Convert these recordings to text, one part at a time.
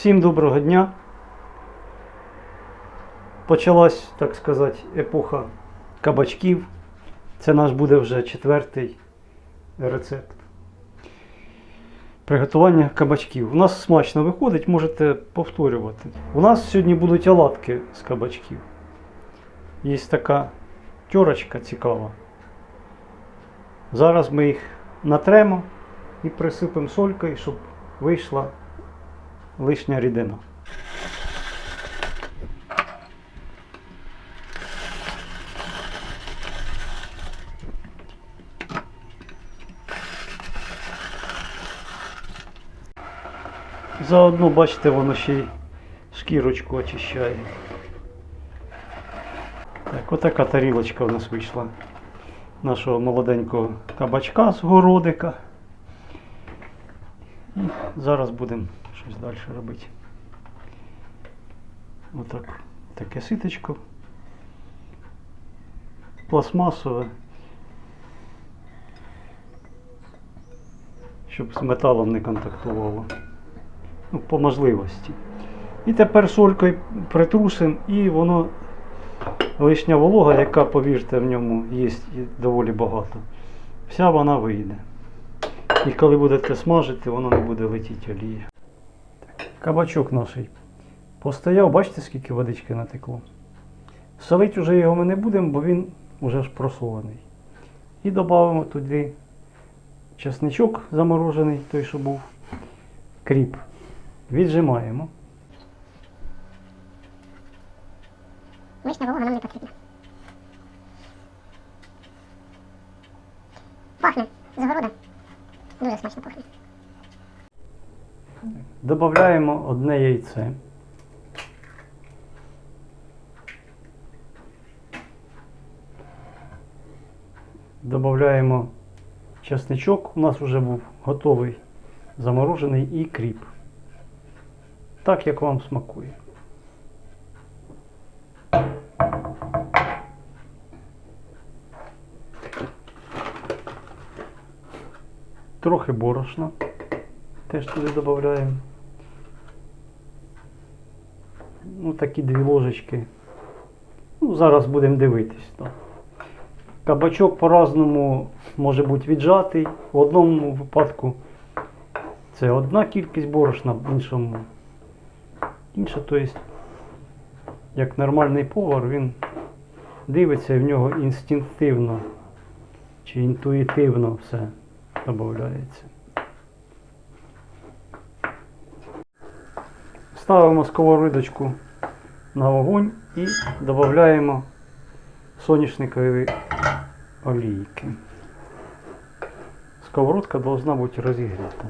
Всім доброго дня. Почалась, так сказати, епоха кабачків. Це наш буде вже четвертий рецепт. Приготування кабачків. У нас смачно виходить, можете повторювати. У нас сьогодні будуть оладки з кабачків. Є така тьорочка цікава. Зараз ми їх натремо і присипемо солькою, щоб вийшла лишня рідина. Заодно, бачите, воно ще й шкірочку очищає. Так, отака тарілочка в нас вийшла нашого молоденького кабачка з городика. І зараз будемо щось далі робити. Отак. Таке ситочко. Пластмасове. Щоб з металом не контактувало. Ну, по можливості. І тепер солькою притрусимо і воно лишня волога, яка, повірте, в ньому є доволі багато. Вся вона вийде. І коли будете смажити, воно не буде летіти олія. Кабачок наш постояв, бачите, скільки водички натекло. Солить уже його ми не будемо, бо він вже ж просолений. І додамо туди чесничок заморожений, той, що був, кріп. Віджимаємо. Лишня волога нам не потрібна. Пахне з города. Дуже смачно пахне. Додаємо одне яйце. Додаємо чесничок. У нас вже був готовий заморожений і кріп. Так, як вам смакує. Трохи борошна. Теж туди додаємо. Ну, такі дві ложечки. Ну, зараз будемо дивитись. Так. Кабачок по-разному може бути віджатий. В одному випадку це одна кількість борошна, в іншому інша. Тобто, як нормальний повар, він дивиться і в нього інстинктивно чи інтуїтивно все додається. Ставимо сковоридочку на вогонь і додаємо соняшникові олійки. Сковородка должна бути розігріта.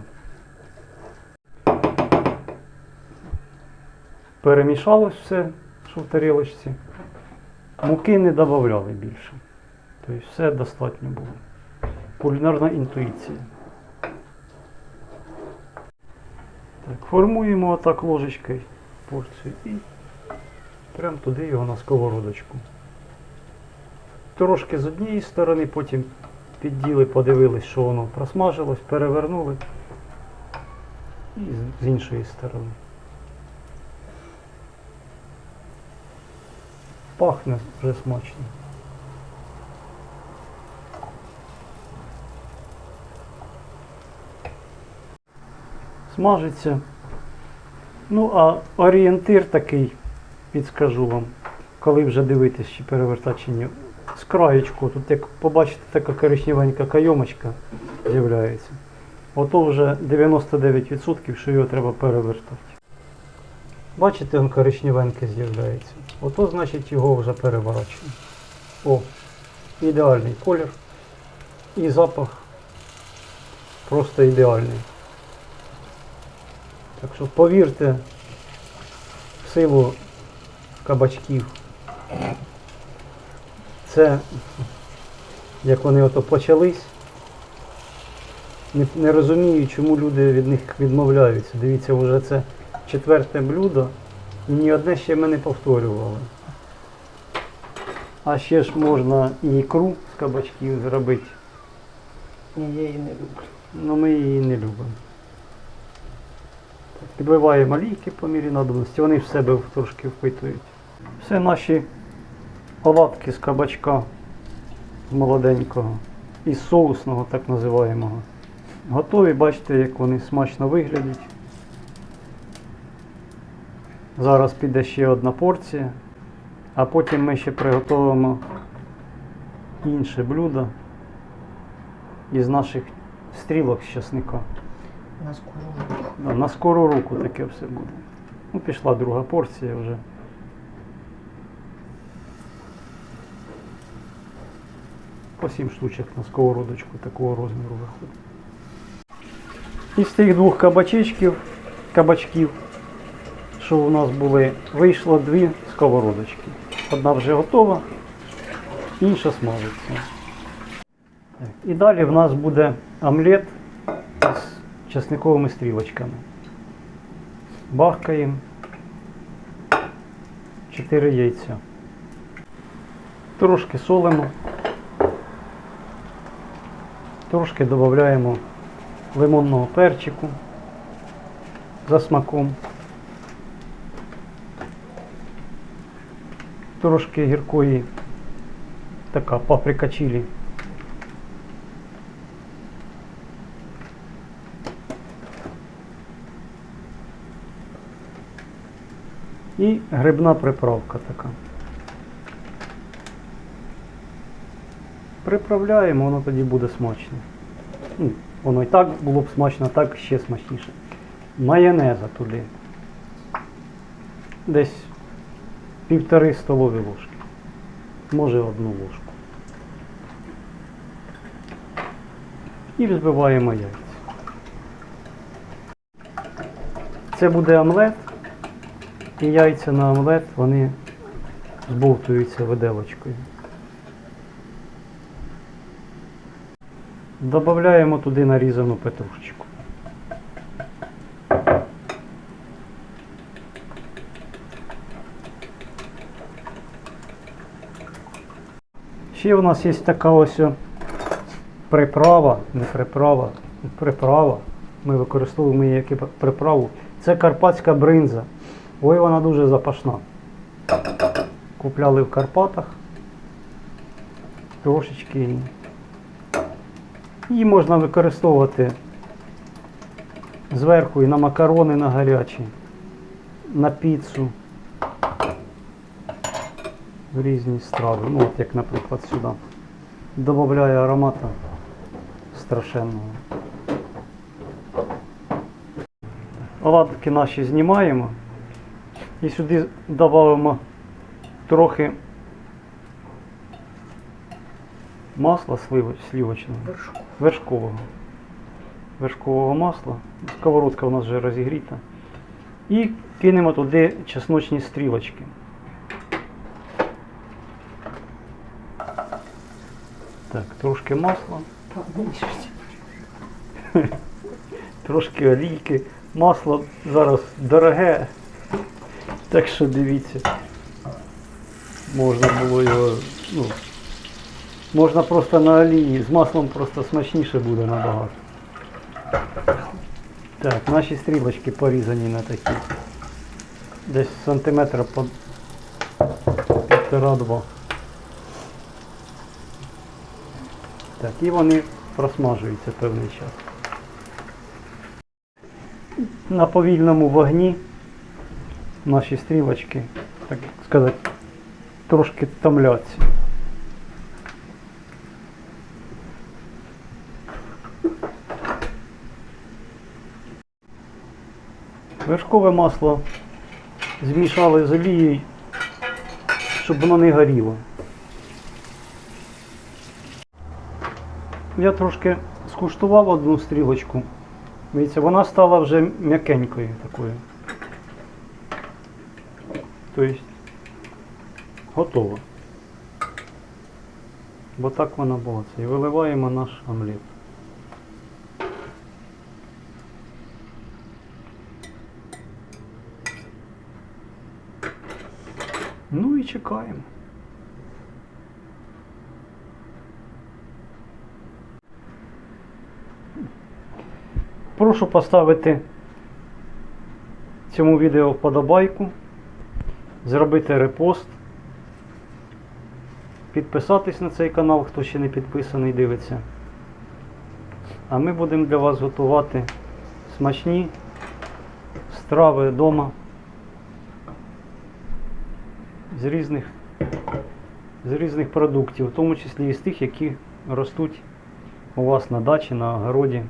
Перемішалось все, що в тарілочці. Муки не додавали більше. Тобто все достатньо було. Кулінарна інтуїція. Так, формуємо отак ложечкою порцію і прямо туди його на сковородочку. Трошки з однієї сторони, потім підділи, подивились, що воно просмажилось, перевернули і з- іншої сторони. Пахне вже смачно. Смажиться. Ну, а орієнтир такий, підскажу вам, коли вже дивитись, чи перевертати чи ні. З краєчку, тут як побачите, така коричневенька кайомочка з'являється. Ото вже 99%, що його треба перевертати. Бачите, він коричневеньке з'являється. Ото значить його вже переворачуємо. О, ідеальний колір. І запах просто ідеальний. Так що повірте в силу кабачків. Це, як вони ото почались, не, не розумію, чому люди від них відмовляються. Дивіться, вже це четверте блюдо і ні одне ще ми не повторювали. А ще ж можна і ікру з кабачків зробити. Я її не люблю. Ну ми її не любимо. Підливаємо олійки по мірі надобності, вони в себе трошки впитують. Все наші оладки з кабачка молоденького і соусного, так називаємого. Готові, бачите, як вони смачно виглядять. Зараз піде ще одна порція, а потім ми ще приготуємо інше блюдо із наших стрілок з часника. На скору. Да, на скору руку таке все буде. Ну, пішла друга порція вже. По 7 штучок на сковородочку такого розміру виходить. Із тих двох кабачечків, кабачків, що у нас були, вийшло дві сковородочки. Одна вже готова, інша смажиться. І далі в нас буде омлет з часниковими стрілочками. Бахкаємо 4 яйця. Трошки солимо. Трошки додаємо лимонного перчику за смаком. Трошки гіркої така паприка чилі. І грибна приправка така. Приправляємо, воно тоді буде смачно. Ну, воно і так було б смачно, так ще смачніше. Майонеза туди. Десь півтори столові ложки. Може одну ложку. І взбиваємо яйця. Це буде омлет. І яйця на омлет, вони збовтуються виделочкою. Добавляємо туди нарізану петрушечку. Ще у нас є така ось приправа, не приправа, приправа. Ми використовуємо її як приправу. Це карпатська бринза. Ой, вона дуже запашна. Купляли в Карпатах. Трошечки її. Можна використовувати зверху і на макарони на гарячі, на піцу, в різні страви. Ну, от як, наприклад, сюди. Добавляє аромата страшенного. Оладки наші знімаємо. І сюди додамо трохи масла сливо- сливочного, вершкового. Вершкового масла. Сковородка у нас вже розігріта. І кинемо туди чесночні стрілочки. Так, трошки масла, трошки олійки. Масло зараз дороге, так що дивіться. Можна було його, ну, можна просто на олії, з маслом просто смачніше буде набагато. Так, наші стрілочки порізані на такі. Десь сантиметра по півтора-два. Так, і вони просмажуються певний час. На повільному вогні наші стрілочки, так сказати, трошки томляться. Вершкове масло змішали з олією, щоб воно не горіло. Я трошки скуштував одну стрілочку. Дивіться, вона стала вже м'якенькою такою. Тобто готова. Бо так вона була. І виливаємо наш омлет. Ну і чекаємо. Прошу поставити цьому відео вподобайку, зробити репост, підписатись на цей канал, хто ще не підписаний, дивиться. А ми будемо для вас готувати смачні страви вдома з різних, з різних продуктів, в тому числі і з тих, які ростуть у вас на дачі, на огороді,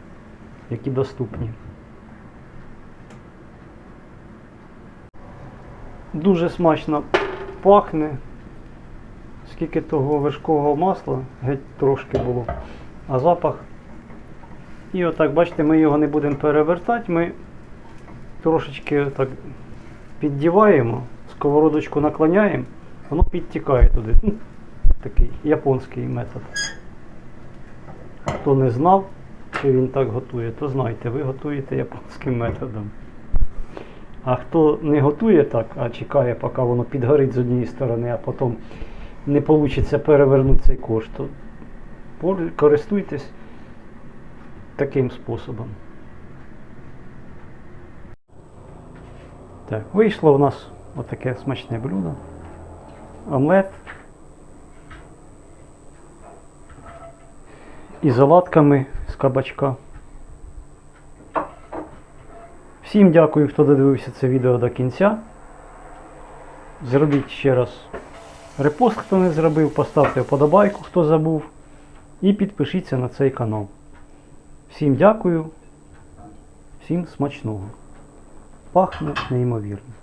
які доступні. Дуже смачно пахне. Скільки того вершкового масла, геть трошки було, а запах. І отак, бачите, ми його не будемо перевертати, ми трошечки так піддіваємо, сковородочку наклоняємо, воно підтікає туди. Ну, такий японський метод. Хто не знав, що він так готує, то знайте, ви готуєте японським методом. А хто не готує так, а чекає, поки воно підгорить з однієї сторони, а потім не вийде перевернути цей кош, то користуйтесь таким способом. Так, вийшло у нас отаке смачне блюдо. Омлет. І заладками з кабачка. Всім дякую, хто додивився це відео до кінця. Зробіть ще раз репост, хто не зробив, поставте вподобайку, хто забув. І підпишіться на цей канал. Всім дякую, всім смачного. Пахне неймовірно.